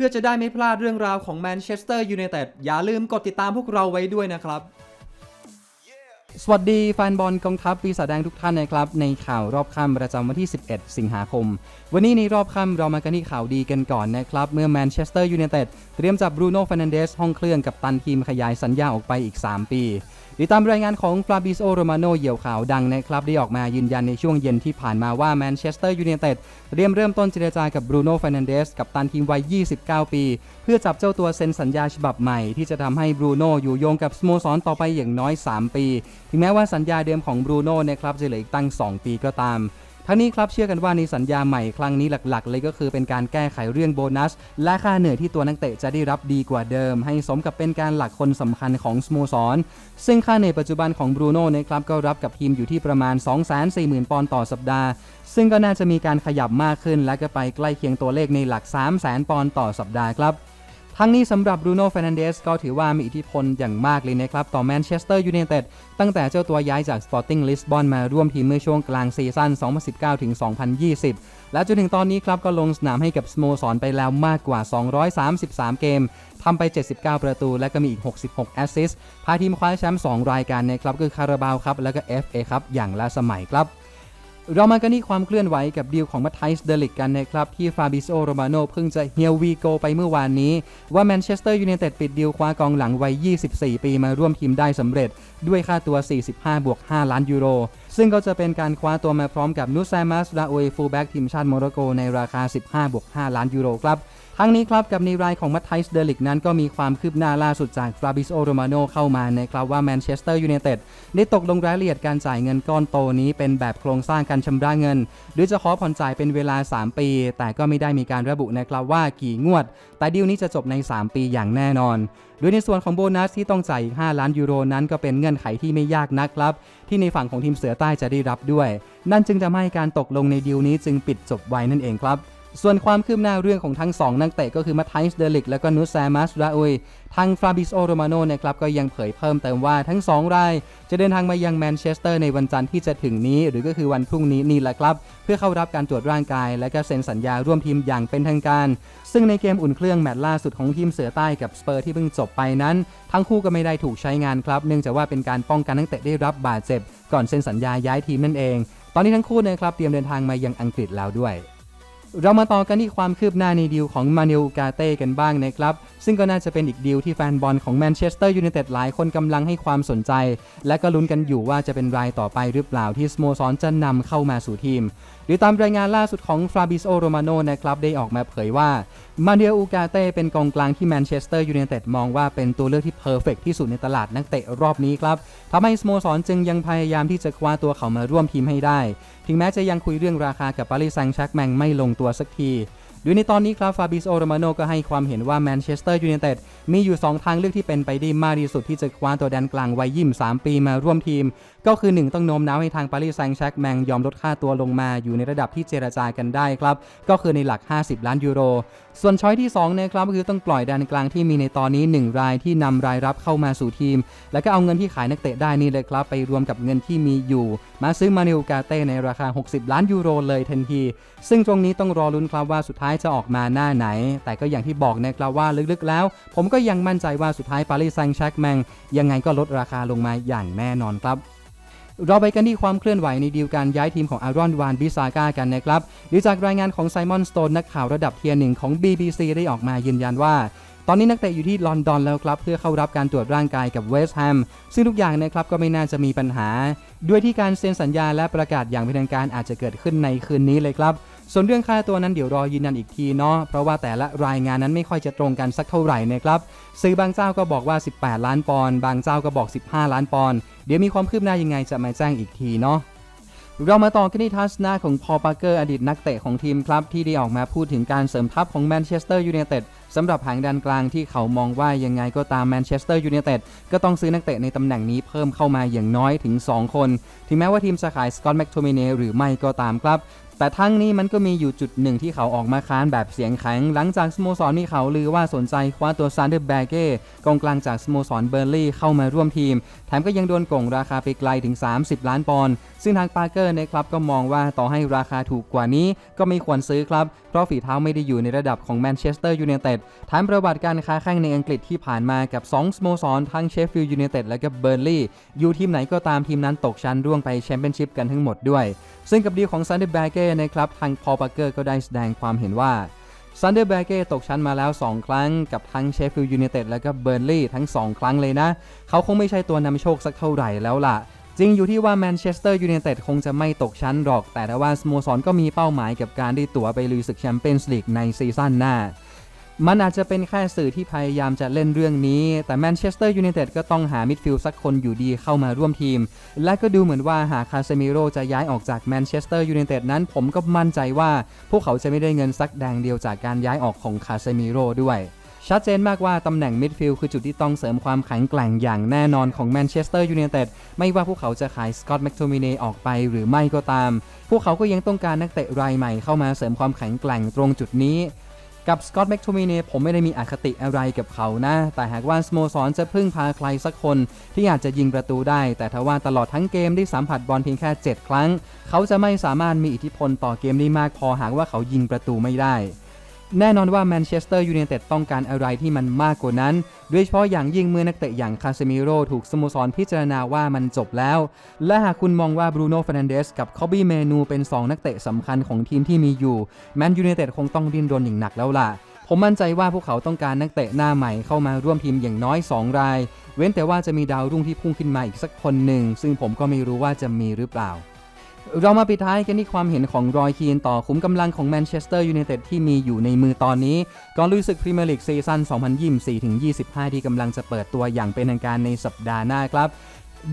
พื่อจะได้ไม่พลาดเรื่องราวของแมนเชสเตอร์ยูไนเต็ดอย่าลืมกดติดตามพวกเราไว้ด้วยนะครับ สวัสดีแฟนบอลกองทัพปีศาจแดงทุกท่านนะครับ ในข่าวรอบค่ำประจำวันที่ 11 สิงหาคม วันนี้ในรอบค่ำเรามากันที่ข่าวดีกันก่อนนะครับ เมื่อแมนเชสเตอร์ยูไนเต็ดเตรียมจับบรูโน่ฟ r นันเดสห้องเครื่องกับตันทีมขยายสัญญาออกไปอีก 3 ปี ติดตามรายงานของฟลาบิโอโรมาโนเหยี่ยวข่าวดังนะครับ ได้ออกมายืนยันในช่วงเย็นที่ผ่านมาว่าแมนเชสเตอร์ยูไนเต็ดเตรียมเริ่มต้นเจรจากับบรูโน่ฟานันเดสกับตันทีมวัย 29 ปี เพื่อจับเจ้าตัวเซ็นสัญญาฉบับใหม่ ที่จะทำให้บรูโน่อยู่โยงกับสโมสรต่อไปอย่างน้อย 3 ปี ถึงแม้ว่าสัญญาเดิมของบรูโน่นะครับจะเหลืออีกตั้ง 2 ปีก็ตาม ทั้งนี้ครับเชื่อกันว่าในสัญญาใหม่ครั้งนี้หลักๆ เลยก็คือเป็นการแก้ไขเรื่องโบนัส และค่าเหนื่อยที่ตัวนักเตะจะได้รับดีกว่าเดิม ให้สมกับเป็นการหลักคนสำคัญของสโมสร ซึ่งค่าเหนื่อยปัจจุบันของบรูโน่นะครับก็รับกับทีมอยู่ที่ประมาณ 240,000 ปอนด์ต่อสัปดาห์ ซึ่งก็น่าจะมีการขยับมากขึ้นและก็ไปใกล้เคียงตัวเลขในหลัก 300,000 ปอนด์ต่อสัปดาห์ครับ ทั้งนี้สำหรับบรูโน่เฟรนันเดสก็ถือว่ามีอิทธิพลอย่างมากเลยนะครับ ต่อแมนเชสเตอร์ยูไนเต็ดตั้งแต่เจ้าตัวย้ายจากสปอร์ติ้งลิสบอนมาร่วมทีมเมื่อช่วงกลางซีซั่น 2019 ถึง 2020 และจนถึงตอนนี้ครับก็ลงสนามให้กับสโมสรไปแล้วมากกว่า 233 เกมทำไป 79 ประตู และก็มีอีก 66 แอสซิสต์พาทีมคว้าแชมป์2รายการนะครับคือคาราบาวครับ แล้วก็ FA ครับอย่างละสมัยครับ เรามากันที่ความเคลื่อนไหวกับดีลของมัตไทส์เดลิกกันนะครับ ที่ฟาบิโซโรมาโนเพิ่งจะเฮียวีโกไปเมื่อวานนี้ ว่าแมนเชสเตอร์ยูไนเต็ดปิดดีลคว้ากองหลังวัย 24 ปีมาร่วมทีมได้สำเร็จ ด้วยค่าตัว 45 บวก 5 ล้านยูโร ซึ่งก็จะเป็นการคว้าตัวมาพร้อมกับนูซามัสลาโอเอฟูลแบ็กทีมชาติโมร็อกโกในราคา 15 บวก 5 ล้านยูโรครับ ทั้งนี้ครับกับในรายของมัตไทส์เดลิกนั้นก็มีความคืบหน้าล่าสุดจากฟราบิโอโรมาโนเข้ามานะครับว่าแมนเชสเตอร์ยูไนเต็ดได้ตกลงรายละเอียดการจ่ายเงินก้อนโตนี้เป็นแบบโครงสร้างการชำระเงิน หรือจะขอผ่อนจ่ายเป็นเวลา 3 ปี แต่ก็ไม่ได้มีการระบุนะครับว่ากี่งวด แต่ดีลนี้จะจบใน 3 ปีอย่างแน่นอนโดยในส่วนของโบนัสที่ต้องจ่ายอีก 5 ล้านยูโรนั้นก็เป็นเงื่อนไขที่ไม่ยากนักครับ ที่ในฝั่งของทีมเสือใต้จะได้รับด้วย นั่นจึงทำให้การตกลงในดีลนี้จึงปิดจบไว้นั่นเองครับ ส่วนความคืบหน้าเรื่องของทั้ง 2 นักเตะก็คือมาไทส์เดลิกและก็นูซามัสราอุยทางฟราบิโอโรมาโนนะครับก็ยังเผยเพิ่มเติมว่าทั้ง 2 ราย จะเดินทางมายังแมนเชสเตอร์ในวันจันทร์ที่จะถึงนี้ หรือก็คือวันพรุ่งนี้นี่แหละครับ เพื่อเข้ารับการตรวจร่างกาย และก็เซ็นสัญญาร่วมทีมอย่างเป็นทางการ ซึ่งในเกมอุ่นเครื่องแมตช์ล่าสุดของทีมเสือใต้กับสเปอร์ที่เพิ่งจบไปนั้น ทั้งคู่ก็ไม่ได้ถูกใช้งานครับ เนื่องจากว่าเป็นการป้องกันนักเตะได้รับบาดเจ็บ ก่อนเซ็นสัญญาย้ายทีมนั่นเอง ตอนนี้ทั้งคู่นะครับเตรียมเดินทางมายังอังกฤษแล้วด้วย เรามาต่อกันที่ความคืบหน้าในดีลของมาเนลกาเต้กันบ้างนะครับ ซึ่งก็น่าจะเป็นอีกดีลที่แฟนบอลของแมนเชสเตอร์ยูไนเต็ดหลายคนกำลังให้ความสนใจ และก็ลุ้นกันอยู่ว่าจะเป็นรายต่อไปหรือเปล่าที่สโมสรจะนำเข้ามาสู่ทีม หรือตามรายงานล่าสุดของฟราบิโอโรมาโนนะครับได้ออกมาเผยว่ามาเนลอูกาเต้เป็นกองกลางที่แมนเชสเตอร์ยูไนเต็ดมองว่าเป็นตัวเลือกที่เพอร์เฟกที่สุดในตลาดนักเตะรอบนี้ครับทำให้สโมสรจึงยังพยายามที่จะคว้าตัวเขามาร่วมทีมให้ได้ ถึงแม้จะยังคุยเรื่องราคากับปารีสแซงต์แชร์กแมงไม่ลงตัวสักทีโดยในตอนนี้ครับฟาบิโอโรมาโนก็ให้ความเห็นว่าแมนเชสเตอร์ยูไนเต็ดมีอยู่ 2 ทางเลือกที่เป็นไปได้มากที่สุดที่จะคว้าตัวแดนกลางวัยยี่3ปีมาร่วมทีม ก็คือ 1 ต้องโน้มน้าวให้ทางปารีสแซงต์แชร์กแมงยอมลดค่าตัวลงมาอยู่ในระดับที่เจรจากันได้ครับ ก็คือในหลัก 50 ล้านยูโร ส่วนช้อยที่2นะครับก็คือต้องปล่อยแดนกลางที่มีในตอนนี้ 1 รายที่นำรายรับเข้ามาสู่ทีม แล้วก็เอาเงินที่ขายนักเตะได้นี่เลยครับ ไปรวมกับเงินที่มีอยู่ มาซื้อมาเนลกาเต้ในราคา 60 ล้านยูโรเลยทันที ซึ่งตรงนี้ต้องรอลุ้นครับว่าสุดท้ายจะออกมาหน้าไหน แต่ก็อย่างที่บอกนะครับว่าลึกๆแล้ว ผมก็ยังมั่นใจว่าสุดท้ายปารีสแซงต์แชร์กแมงยังไงก็ลดราคาลงมาอย่างแน่นอนครับ เราไปกันที่ความเคลื่อนไหวในดีลการย้ายทีมของอารอนวานบิซาก้ากันนะครับหรือจากรายงานของไซมอนสโตนนักข่าวระดับเทียร์หนึ่งของ BBC ได้ออกมายืนยันว่าตอนนี้นักเตะอยู่ที่ลอนดอนแล้วครับเพื่อเข้ารับการตรวจร่างกายกับเวสต์แฮมซึ่งทุกอย่างนะครับก็ไม่น่าจะมีปัญหา ด้วยที่การเซ็นสัญญาและประกาศอย่างเป็นทางการอาจจะเกิดขึ้นในคืนนี้เลยครับ ส่วนเรื่องค่าตัวนั้นเดี๋ยวรอยืนยันอีกทีเนาะเพราะว่าแต่ละรายงานนั้นไม่ค่อยจะตรงกันสักเท่าไหร่นะครับซื้อบางเจ้าก็บอกว่า 18 ล้านปอนด์บางเจ้าก็บอก 15 ล้านปอนด์เดี๋ยวมีความคืบหน้ายังไงจะมาแจ้งอีกทีเนาะเรามาต่อกันที่ทัศนะของพอปาร์เกอร์อดีตนักเตะของทีมครับ ที่ได้ออกมาพูดถึงการเสริมทัพของแมนเชสเตอร์ยูไนเต็ดสำหรับหางด้านกลางที่เขามองว่ายังไงก็ตามแมนเชสเตอร์ยูไนเต็ดก็ต้องซื้อนักเตะในตำแหน่งนี้เพิ่มเข้ามาอย่างน้อยถึง 2 คน ถึงแม้ว่าทีมจะขายสกอตแม็กโทมิเนหรือไม่ก็ตามครับ แต่ทั้งนี้มันก็มีอยู่จุดหนึ่งที่เขาออกมาค้านแบบเสียงแข็ง หลังจากสโมสรนี่เขาลือว่าสนใจคว้าตัวซานเดอร์แบเก้กองกลางจากสโมสรเบอร์ลี่เข้ามาร่วมทีม แถมก็ยังโดนโกงราคาไปไกลถึง 30 ล้านปอนด์ซึ่งทางปาร์เกอร์ในครับก็มองว่าต่อให้ราคาถูกกว่านี้ก็ไม่ควรซื้อครับ เพราะฝีเท้าไม่ได้อยู่ในระดับของแมนเชสเตอร์ยูไนเต็ดต็ดฐานประวัติการค้าแข่งในอังกฤษที่ผ่านมากับ 2สโมสรทั้งเชฟฟิลด์ยูไนเต็ดและก็เบอร์ลี่อยู่ทีมไหนก็ตามทีมนั้นตกชั้นร่วงไปแชมเปี้ยนชิพกันทั้งหมดด้วย ซึ่งกับดีของซันเดอร์แบเก้นะครับทางพอปาร์เกอร์ก็ได้แสดงความเห็นว่าซันเดอร์แบเก้ตกชั้นมาแล้ว 2 ครั้งกับทั้งเชฟฟิลด์ยูไนเต็ดและก็เบอร์ลี่ทั้ง 2 ครั้งเลยนะ เขาคงไม่ใช่ตัวนำโชคสักเท่าไหร่แล้วล่ะ จริงอยู่ที่ว่าแมนเชสเตอร์ยูไนเต็ดคงจะไม่ตกชั้นหรอก แต่ถ้าว่าสโมสรก็มีเป้าหมายกับการได้ตั๋วไปลุยศึกแชมเปี้ยนส์ลีกในซีซั่นหน้า มันอาจจะเป็นแค่สื่อที่พยายามจะเล่นเรื่องนี้ แต่แมนเชสเตอร์ยูไนเต็ดก็ต้องหามิดฟิลด์สักคนอยู่ดีเข้ามาร่วมทีม และก็ดูเหมือนว่าหากคาเซมิโร่จะย้ายออกจากแมนเชสเตอร์ยูไนเต็ดนั้น ผมก็มั่นใจว่า พวกเขาจะไม่ได้เงินสักแดงเดียวจากการย้ายออกของคาเซมิโร่ด้วยชัดเจนมากว่าตำแหน่งมิดฟิลด์คือจุดที่ต้องเสริมความแข็งแกร่งอย่างแน่นอนของแมนเชสเตอร์ยูไนเต็ดไม่ว่าพวกเขาจะขายสกอตต์แมคโทมิเนออกไปหรือไม่ก็ตาม พวกเขาก็ยังต้องการนักเตะรายใหม่เข้ามาเสริมความแข็งแกร่งตรงจุดนี้ กับสกอตต์แมคโทมิเน่ผมไม่ได้มีอคติอะไรกับเขานะ แต่หากว่าสโมสรจะพึ่งพาใครสักคน ที่อาจจะยิงประตูได้ แต่ทว่าตลอดทั้งเกมได้สัมผัสบอลเพียงแค่ 7 ครั้ง เขาจะไม่สามารถมีอิทธิพลต่อเกมได้มากพอหากว่าเขายิงประตูไม่ได้ แน่นอนว่าแมนเชสเตอร์ยูไนเต็ดต้องการอะไรที่มันมากกว่านั้น โดยเฉพาะอย่างยิ่งเมื่อนักเตะอย่างคาเซมิโร่ถูกสโมสรพิจารณาว่ามันจบแล้ว และหากคุณมองว่าบรูโน่ฟ r นันเดสกับคอบบี้เมนูเป็น 2 นักเตะสำคัญของทีมที่มีอยู่แมนยูไนเต็ดคงต้องดิ้นรนอย่างหนักแล้วล่ะ ผมมั่นใจว่าพวกเขาต้องการนักเตะหน้าใหม่เข้ามาร่วมทีมอย่างน้อย 2 ราย เว้นแต่ว่าจะมีดาวรุ่งที่พุ่งขึ้นมาอีกสักคนหนึ่งซึ่งผมก็ไม่รู้ว่าจะมีหรือเปล่า เรามาปิดท้ายกันที่ความเห็นของรอยคีนต่อขุมกำลังของแมนเชสเตอร์ยูไนเต็ดที่มีอยู่ในมือตอนนี้ก่อนลุยศึกพรีเมียร์ลีกซีซั่น 2024-25 ที่กำลังจะเปิดตัวอย่างเป็นทางการในสัปดาห์หน้าครับ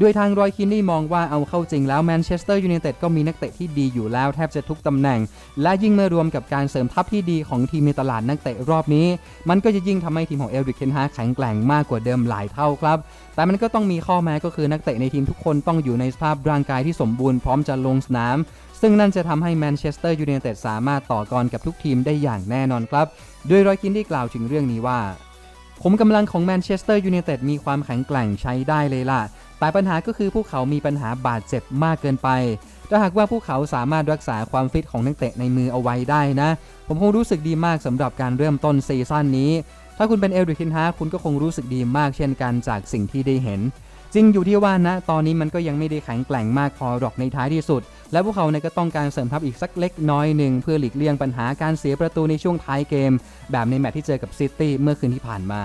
ด้วยทางรอยคินนี่มองว่าเอาเข้าจริงแล้วแมนเชสเตอร์ยูไนเต็ดก็มีนักเตะที่ดีอยู่แล้วแทบจะทุกตำแหน่ง และยิ่งเมื่อรวมกับการเสริมทัพที่ดีของทีมในตลาดนักเตะรอบนี้ มันก็จะยิ่งทำให้ทีมของเอริกเคนฮาแข็งแกร่งมากกว่าเดิมหลายเท่าครับ แต่มันก็ต้องมีข้อแม้ก็คือนักเตะในทีมทุกคนต้องอยู่ในสภาพร่างกายที่สมบูรณ์พร้อมจะลงสนาม ซึ่งนั่นจะทำให้แมนเชสเตอร์ยูไนเต็ดสามารถต่อกรกับทุกทีมได้อย่างแน่นอนครับโดยรอยคินได้กล่าวถึงเรื่องนี้ว่าผมกำลังของแมนเชสเตอร์ยูไนเต็ดมีความแข็งแกร่งใช้ได้เลยล่ะ แต่ปัญหาก็คือพวกเขามีปัญหาบาดเจ็บมากเกินไป ถ้าหากว่าพวกเขาสามารถรักษาความฟิตของนักเตะในมือเอาไว้ได้นะ ผมคงรู้สึกดีมากสำหรับการเริ่มต้นซีซั่นนี้ ถ้าคุณเป็นเอลริคินฮาคุณก็คงรู้สึกดีมากเช่นกันจากสิ่งที่ได้เห็นจริงอยู่ที่ว่านะตอนนี้มันก็ยังไม่ได้แข็งแกร่งมากพอหรอกในท้ายที่สุด และพวกเขาเนี่ยก็ต้องการเสริมทัพอีกสักเล็กน้อยหนึ่งเพื่อหลีกเลี่ยงปัญหาการเสียประตูในช่วงท้ายเกม แบบในแมตช์ที่เจอกับซิตี้เมื่อคืนที่ผ่านมา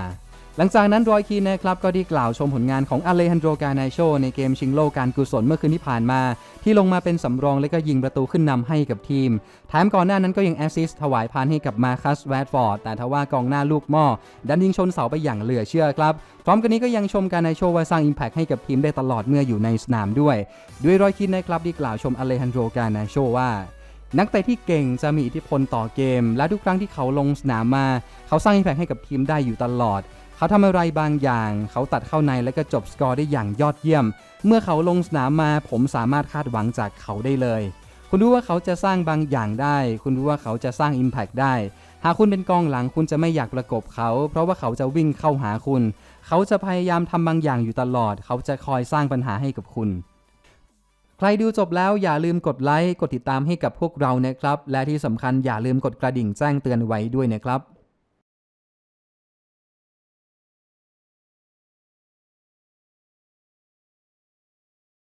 หลังจากนั้นรอยคีนนะครับก็ได้กล่าวชมผลงานของอเลฮันโดกาไนโชในเกมชิงโลกการกุศลเมื่อคืนที่ผ่านมา ที่ลงมาเป็นสำรองและก็ยิงประตูขึ้นนำให้กับทีมแถมก่อนหน้านั้นก็ยังแอสซิสต์ถวายพานให้กับมาคัสแวดฟอร์ดแต่ทว่ากองหน้าลูกหม้อดันยิงชนเสาไปอย่างเหลือเชื่อครับพร้อมกันนี้ก็ยังชมการไนโชว่าสร้างอิมแพคให้กับทีมได้ตลอดเมื่ออยู่ในสนามด้วย ด้วยรอยคีนนะครับได้กล่าวชมอเลฮันโดกาไนโชว่านักเตะที่เก่งจะมีอิทธิพลต่อเกม และทุกครั้งที่เขาลงสนามมา เขาสร้างอิมแพคให้กับทีมได้อยู่ตลอด เขาทำอะไรบางอย่าง เขาตัดเข้าในและก็จบสกอร์ได้อย่างยอดเยี่ยม เมื่อเขาลงสนามมาผมสามารถคาดหวังจากเขาได้เลย คุณรู้ว่าเขาจะสร้างบางอย่างได้ คุณรู้ว่าเขาจะสร้าง Impact ได้ หากคุณเป็นกองหลังคุณจะไม่อยากประกบเขา เพราะว่าเขาจะวิ่งเข้าหาคุณ เขาจะพยายามทำบางอย่างอยู่ตลอด เขาจะคอยสร้างปัญหาให้กับคุณใครดูจบแล้วอย่าลืมกดไลค์ กดติดตามให้กับพวกเรานะครับ และที่สำคัญอย่าลืมกดกระดิ่งแจ้งเตือนไว้ด้วยนะครับ